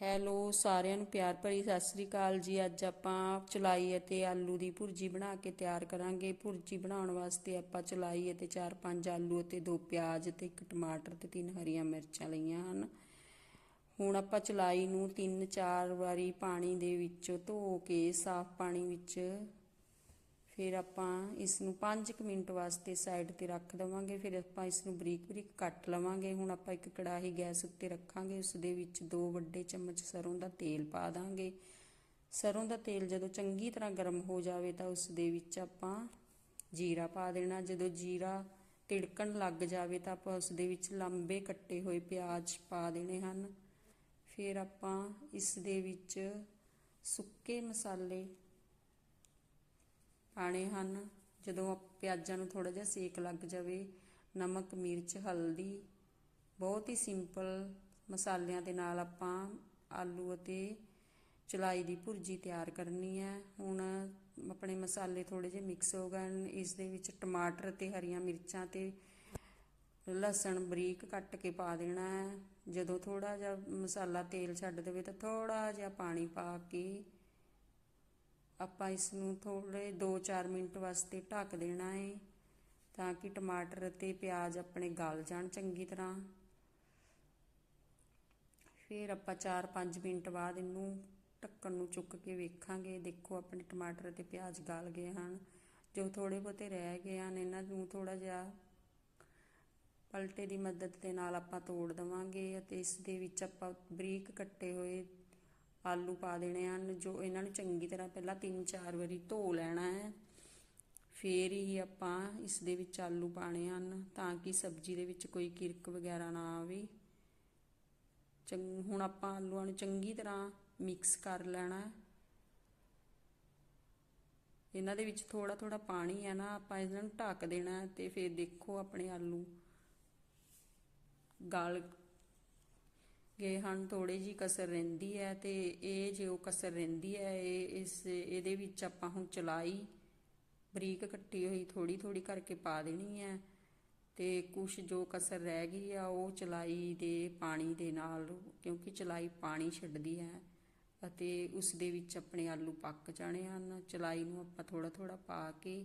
Hello, ਸਾਰਿਆਂ ਨੂੰ ਪਿਆਰ ਭਰੀ ਸਤਿ ਸ੍ਰੀ ਅਕਾਲ ਜੀ। ਅੱਜ ਆਪਾਂ ਚਲਾਈ ਅਤੇ ਆਲੂ ਦੀ ਭੁਰਜੀ ਬਣਾ ਕੇ ਤਿਆਰ ਕਰਾਂਗੇ। ਭੁਰਜੀ ਬਣਾਉਣ ਵਾਸਤੇ ਆਪਾਂ ਚਲਾਈ ਅਤੇ 4-5 ਆਲੂ ਅਤੇ ਦੋ ਪਿਆਜ਼ ਅਤੇ ਇੱਕ ਟਮਾਟਰ ਤੇ ਤਿੰਨ ਹਰੀਆਂ ਮਿਰਚਾਂ ਲਈਆਂ ਹਨ। ਹੁਣ ਆਪਾਂ ਚਲਾਈ ਨੂੰ 3-4 ਵਾਰੀ ਪਾਣੀ ਦੇ ਵਿੱਚੋਂ ਧੋ ਕੇ ਸਾਫ਼ ਪਾਣੀ ਵਿੱਚ ਫਿਰ ਆਪਾਂ ਇਸ ਨੂੰ 5 ਮਿੰਟ ਵਾਸਤੇ ਸਾਈਡ ਤੇ ਰੱਖ ਦਵਾਂਗੇ, ਫਿਰ ਆਪਾਂ ਇਸ ਨੂੰ ਬਰੀਕ ਬਰੀਕ ਕੱਟ ਲਵਾਂਗੇ। ਹੁਣ ਆਪਾਂ ਇੱਕ ਕੜਾਹੀ ਗੈਸ ਉੱਤੇ ਰੱਖਾਂਗੇ ਉਸ ਦੇ ਵਿੱਚ ਦੋ ਵੱਡੇ ਚਮਚ ਸਰੋਂ ਦਾ ਤੇਲ ਪਾ ਦਾਂਗੇ। ਸਰੋਂ ਦਾ ਤੇਲ ਜਦੋਂ ਚੰਗੀ ਤਰ੍ਹਾਂ ਗਰਮ ਹੋ ਜਾਵੇ ਤਾਂ ਉਸ ਦੇ ਵਿੱਚ ਆਪਾਂ ਜੀਰਾ ਪਾ ਦੇਣਾ। ਜਦੋਂ ਜੀਰਾ ਤਿੜਕਣ ਲੱਗ ਜਾਵੇ ਤਾਂ ਆਪਾਂ ਉਸ ਦੇ ਵਿੱਚ ਲੰਬੇ ਕੱਟੇ ਹੋਏ ਪਿਆਜ਼ ਪਾ ਦੇਣੇ ਹਨ। ਫਿਰ ਆਪਾਂ ਇਸ ਦੇ ਵਿੱਚ ਸੁੱਕੇ ਮਸਾਲੇ ਪਾਣੇ ਹਨ। ਜਦੋਂ ਪਿਆਜ਼ਾਂ ਨੂੰ ਥੋੜਾ ਜਿਹਾ ਸੇਕ ਲੱਗ ਜਾਵੇ, ਨਮਕ, ਮਿਰਚ, ਹਲਦੀ, ਬਹੁਤ ਹੀ ਸਿੰਪਲ ਮਸਾਲਿਆਂ ਦੇ ਨਾਲ ਆਪਾਂ ਆਲੂ ਅਤੇ ਚਲਾਈ ਦੀ ਭੁਰਜੀ ਤਿਆਰ ਕਰਨੀ ਹੈ। ਹੁਣ ਆਪਣੇ ਮਸਾਲੇ ਥੋੜੇ ਜਿਹੇ ਮਿਕਸ ਹੋ ਗਏ ਇਸ ਦੇ ਵਿੱਚ ਟਮਾਟਰ ਤੇ ਹਰੀਆਂ ਮਿਰਚਾਂ ਤੇ ਲਸਣ ਬਰੀਕ ਕੱਟ ਕੇ ਪਾ ਦੇਣਾ ਹੈ। ਜਦੋਂ ਥੋੜਾ ਜਿਹਾ ਮਸਾਲਾ ਤੇਲ ਛੱਡ ਦੇਵੇ ਤਾਂ ਥੋੜਾ ਜਿਹਾ ਪਾਣੀ ਪਾ ਕੇ ਆਪਾਂ ਇਸ ਨੂੰ ਥੋੜੇ 2-4 ਮਿੰਟ ਵਾਸਤੇ ਢੱਕ ਦੇਣਾ ਹੈ ਤਾਂ ਕਿ ਟਮਾਟਰ ਅਤੇ ਪਿਆਜ਼ ਆਪਣੇ ਗਲ ਜਾਣ ਚੰਗੀ ਤਰ੍ਹਾਂ। ਫਿਰ ਆਪਾਂ 4-5 ਮਿੰਟ ਬਾਅਦ ਇਹਨੂੰ ਢੱਕਣ ਨੂੰ ਚੁੱਕ ਕੇ ਵੇਖਾਂਗੇ। ਦੇਖੋ ਆਪਣੇ ਟਮਾਟਰ ਅਤੇ ਪਿਆਜ਼ ਗਲ ਗਏ ਹਨ। ਜੋ ਥੋੜੇ ਬਹੁਤੇ ਰਹਿ ਗਏ ਹਨ, ਇਹਨਾਂ ਨੂੰ ਥੋੜਾ ਜਿਹਾ ਪਲਟੇ ਦੀ ਮਦਦ ਦੇ ਨਾਲ ਆਪਾਂ ਤੋੜ ਦਵਾਂਗੇ ਅਤੇ ਇਸ ਦੇ ਵਿੱਚ ਆਪਾਂ ਬਰੀਕ ਕੱਟੇ ਹੋਏ ਆਲੂ ਪਾ ਦੇਣੇ ਹਨ, ਜੋ ਇਹਨਾਂ ਨੂੰ ਚੰਗੀ ਤਰ੍ਹਾਂ ਪਹਿਲਾਂ 3-4 ਵਾਰੀ ਧੋ ਲੈਣਾ ਹੈ। ਫੇਰ ਹੀ ਆਪਾਂ ਇਸ ਦੇ ਵਿੱਚ ਆਲੂ ਪਾਣੇ ਹਨ, ਤਾਂ ਕਿ ਸਬਜ਼ੀ ਦੇ ਵਿੱਚ ਕੋਈ ਕਿਰਕ ਵਗੈਰਾ ਨਾ ਆਵੇ। ਚੰਗ ਹੁਣ ਆਪਾਂ ਆਲੂਆਂ ਨੂੰ ਚੰਗੀ ਤਰ੍ਹਾਂ ਮਿਕਸ ਕਰ ਲੈਣਾ ਇਹਨਾਂ ਦੇ ਵਿੱਚ ਥੋੜਾ ਥੋੜਾ ਪਾਣੀ ਹੈ ਨਾ, ਆਪਾਂ ਇਹਨਾਂ ਨੂੰ ਢੱਕ ਦੇਣਾ ਤੇ ਫਿਰ ਦੇਖੋ ਆਪਣੇ ਆਲੂ ਗਾਲ ਗਏ ਹਨ ਥੋੜੀ ਜੀ ਕਸਰ ਰਹਿੰਦੀ ਹੈ ਤੇ ਇਹ ਜੋ ਕਸਰ ਰਹਿੰਦੀ ਹੈ, ਇਹ ਇਸ ਇਹਦੇ ਵਿੱਚ ਆਪਾਂ ਹੁਣ ਚਲਾਈ, ਬਰੀਕ ਕੱਟੀ ਹੋਈ ਥੋੜੀ ਥੋੜੀ ਕਰਕੇ ਪਾ ਦੇਣੀ ਹੈ ਤੇ ਕੁਝ ਜੋ ਕਸਰ ਰਹਿ ਗਈ ਆ ਉਹ ਚਲਾਈ ਦੇ ਪਾਣੀ ਦੇ ਨਾਲ, ਕਿਉਂਕਿ ਚਲਾਈ ਪਾਣੀ ਛੱਡਦੀ ਹੈ ਅਤੇ ਉਸ ਦੇ ਵਿੱਚ ਆਪਣੇ ਆਲੂ ਪੱਕ ਜਾਣੇ ਹਨ। ਚਲਾਈ ਨੂੰ ਆਪਾਂ ਥੋੜਾ ਥੋੜਾ ਪਾ ਕੇ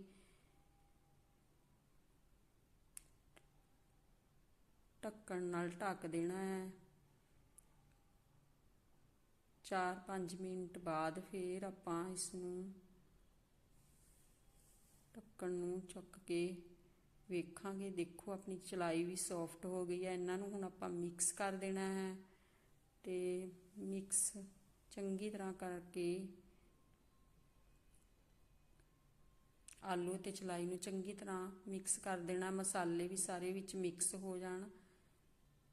ਢੱਕਣ ਨਾਲ ਢੱਕ ਦੇਣਾ ਹੈ। 4-5 ਮਿੰਟ ਬਾਅਦ ਫਿਰ ਆਪਾਂ ਇਸ ਨੂੰ ਢੱਕਣ ਨੂੰ ਚੁੱਕ ਕੇ ਵੇਖਾਂਗੇ। ਦੇਖੋ, ਆਪਣੀ ਚਲਾਈ ਵੀ ਸੌਫਟ ਹੋ ਗਈ ਹੈ। ਇਹਨਾਂ ਨੂੰ ਹੁਣ ਆਪਾਂ ਮਿਕਸ ਕਰ ਦੇਣਾ ਹੈ ਤੇ ਮਿਕਸ ਚੰਗੀ ਤਰ੍ਹਾਂ ਕਰਕੇ ਆਲੂ ਤੇ ਚਲਾਈ ਨੂੰ ਚੰਗੀ ਤਰ੍ਹਾਂ ਮਿਕਸ ਕਰ ਦੇਣਾ। ਮਸਾਲੇ ਵੀ ਸਾਰੇ ਵਿੱਚ ਮਿਕਸ ਹੋ ਜਾਣ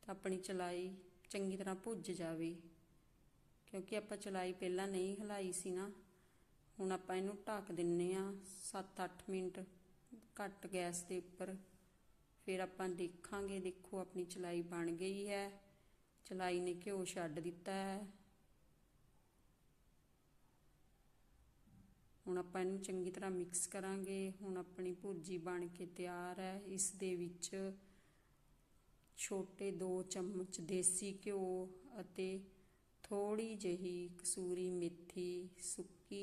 ਤਾਂ ਆਪਣੀ ਚਲਾਈ ਚੰਗੀ ਤਰ੍ਹਾਂ ਭੁੱਜ ਜਾਵੇ। ਕਿਉਂਕਿ ਆਪਾਂ ਚਲਾਈ ਪਹਿਲਾਂ ਨਹੀਂ ਹਿਲਾਈ ਸੀ ਨਾ, ਹੁਣ ਆਪਾਂ ਇਹਨੂੰ ਢੱਕ ਦਿੰਨੇ ਆ 7-8 ਮਿੰਟ ਘੱਟ ਗੈਸ ਦੇ ਉੱਪਰ। ਫਿਰ ਆਪਾਂ ਦੇਖਾਂਗੇ, ਦੇਖੋ ਆਪਣੀ ਚਲਾਈ ਬਣ ਗਈ ਹੈ। ਚਲਾਈ ਨੇ ਘਿਓ ਛੱਡ ਦਿੱਤਾ ਹੈ। ਹੁਣ ਆਪਾਂ ਇਹਨੂੰ ਚੰਗੀ ਤਰ੍ਹਾਂ ਮਿਕਸ ਕਰਾਂਗੇ। ਹੁਣ ਆਪਣੀ ਭੁਰਜੀ ਬਣ ਕੇ ਤਿਆਰ ਹੈ। ਇਸ ਦੇ ਵਿੱਚ ਛੋਟੇ 2 ਚਮਚ ਦੇਸੀ ਘਿਓ ਅਤੇ ਥੋੜੀ ਜਿਹੀ ਕਸੂਰੀ ਮੇਥੀ ਸੁੱਕੀ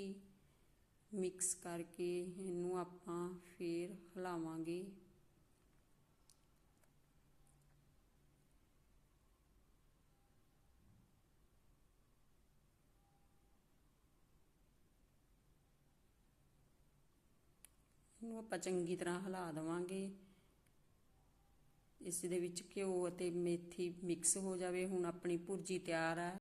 ਮਿਕਸ ਕਰਕੇ ਇਹਨੂੰ ਆਪਾਂ ਫੇਰ ਹਿਲਾਵਾਂਗੇ। ਇਹਨੂੰ ਆਪਾਂ ਚੰਗੀ ਤਰ੍ਹਾਂ ਹਿਲਾ ਦੇਵਾਂਗੇ। ਇਸ ਦੇ ਵਿੱਚ ਘਿਓ ਅਤੇ ਮੇਥੀ ਮਿਕਸ ਹੋ ਜਾਵੇ। ਹੁਣ ਆਪਣੀ ਭੁਰਜੀ ਤਿਆਰ ਹੈ